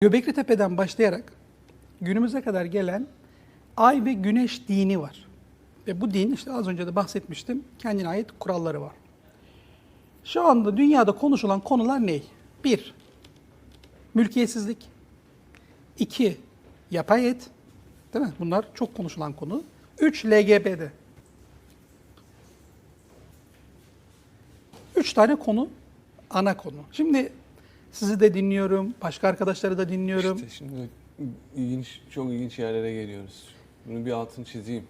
Göbekli Tepe'den başlayarak günümüze kadar gelen ay ve güneş dini var. Ve bu din işte az önce de bahsetmiştim kendine ait kuralları var. Şu anda dünyada konuşulan konular ne? Bir, mülkiyetsizlik. İki, yapay et. Değil mi? Bunlar çok konuşulan konu. Üç, LGBT. Üç tane konu, ana konu. Şimdi sizi de dinliyorum, başka arkadaşları da dinliyorum. İşte şimdi ilginç, çok ilginç yerlere geliyoruz. Bunu bir altın çizeyim.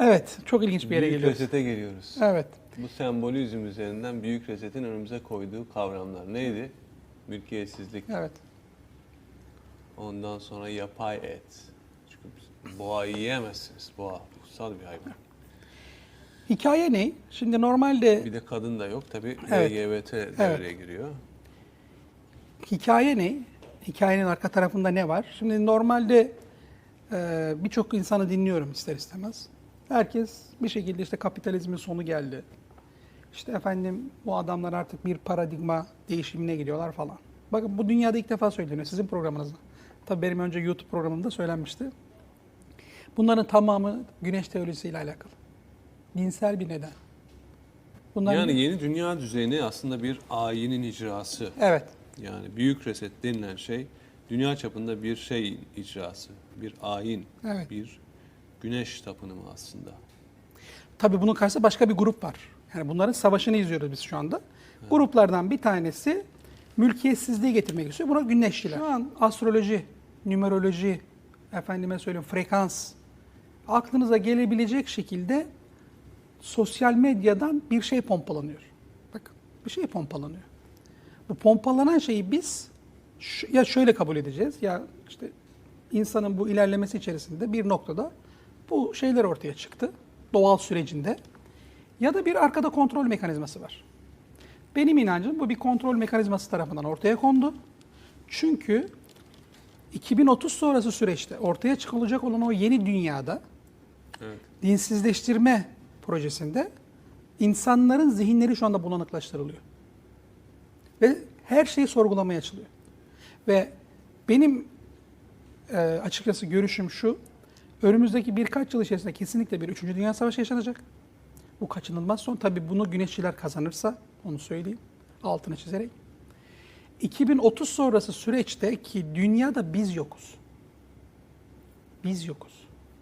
Evet, çok ilginç bir yere büyük geliyoruz. resete geliyoruz. Evet. Bu sembolizm üzerinden büyük resetin önümüze koyduğu kavramlar neydi? Mülkiyetsizlik. Evet. Ondan sonra yapay et. Çünkü boğa yiyemezsiniz. Boğa kutsal bir hayvan. Hikaye ne? Şimdi normalde Bir de kadın da yok. Tabii Evet. LGBT devreye giriyor. Hikaye ne? Hikayenin arka tarafında ne var? Şimdi normalde e, birçok insanı dinliyorum ister istemez. Herkes bir şekilde işte kapitalizmin sonu geldi. İşte efendim bu adamlar artık bir paradigma değişimine gidiyorlar falan. Bakın bu dünyada ilk defa söyleniyor sizin programınızda. Tabii benim önce YouTube programımda söylenmişti. Bunların tamamı güneş teorisiyle alakalı. Dinsel bir neden. Bunların Yani yeni dünya düzeni aslında bir ayinin icrası. Evet. Yani büyük reset denilen şey dünya çapında bir şey icrası, bir ayin, Evet. bir güneş tapınımı aslında. Tabii bunun karşısında başka bir grup var. Yani bunların savaşını izliyoruz biz şu anda. Gruplardan bir tanesi mülkiyetsizliği getirmek istiyor. Buna güneşçiler. Şu an astroloji, numeroloji, efendime söyleyeyim frekans, aklınıza gelebilecek şekilde sosyal medyadan bir şey pompalanıyor. Bakın bir şey pompalanıyor. Bu pompalanan şeyi biz ya şöyle kabul edeceğiz ya işte insanın bu ilerlemesi içerisinde bir noktada bu şeyler ortaya çıktı doğal sürecinde ya da bir arkada kontrol mekanizması var. Benim inancım bu bir kontrol mekanizması tarafından ortaya kondu. Çünkü 2030 sonrası süreçte ortaya çıkılacak olan o yeni dünyada Evet. dinsizleştirme projesinde insanların zihinleri şu anda bulanıklaştırılıyor. Ve her şey sorgulamaya açılıyor. Ve benim e, açıkçası görüşüm şu, önümüzdeki birkaç yıl içerisinde kesinlikle bir 3. Dünya Savaşı yaşanacak. Bu kaçınılmaz son. Tabii bunu güneşçiler kazanırsa, onu söyleyeyim, altını çizerek. 2030 sonrası süreçte ki dünyada biz yokuz. Biz yokuz.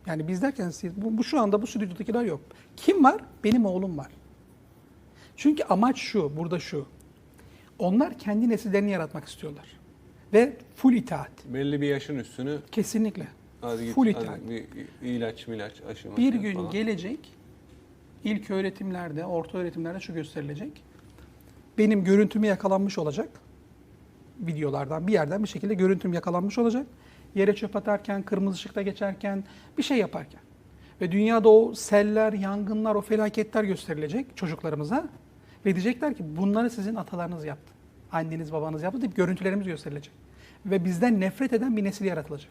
Yani biz derken siz, bu, bu şu anda bu stüdyodakiler yok. Kim var? Benim oğlum var. Çünkü amaç şu, burada şu. Onlar kendi nesillerini yaratmak istiyorlar. Ve full itaat. Belli bir yaşın üstünü Kesinlikle. hadi git Full hadi itaat. bir ilaç milaç aşı Bir gün falan. gelecek, ilk öğretimlerde, orta öğretimlerde şu gösterilecek. Benim görüntümü yakalanmış olacak. Videolardan bir yerden bir şekilde görüntüm yakalanmış olacak. Yere çöp atarken, kırmızı ışıkta geçerken, bir şey yaparken. Ve dünyada o seller, yangınlar, o felaketler gösterilecek çocuklarımıza. Ve diyecekler ki bunları sizin atalarınız yaptı. Anneniz, babanız yaptı deyip görüntülerimiz gösterilecek. Ve bizden nefret eden bir nesil yaratılacak.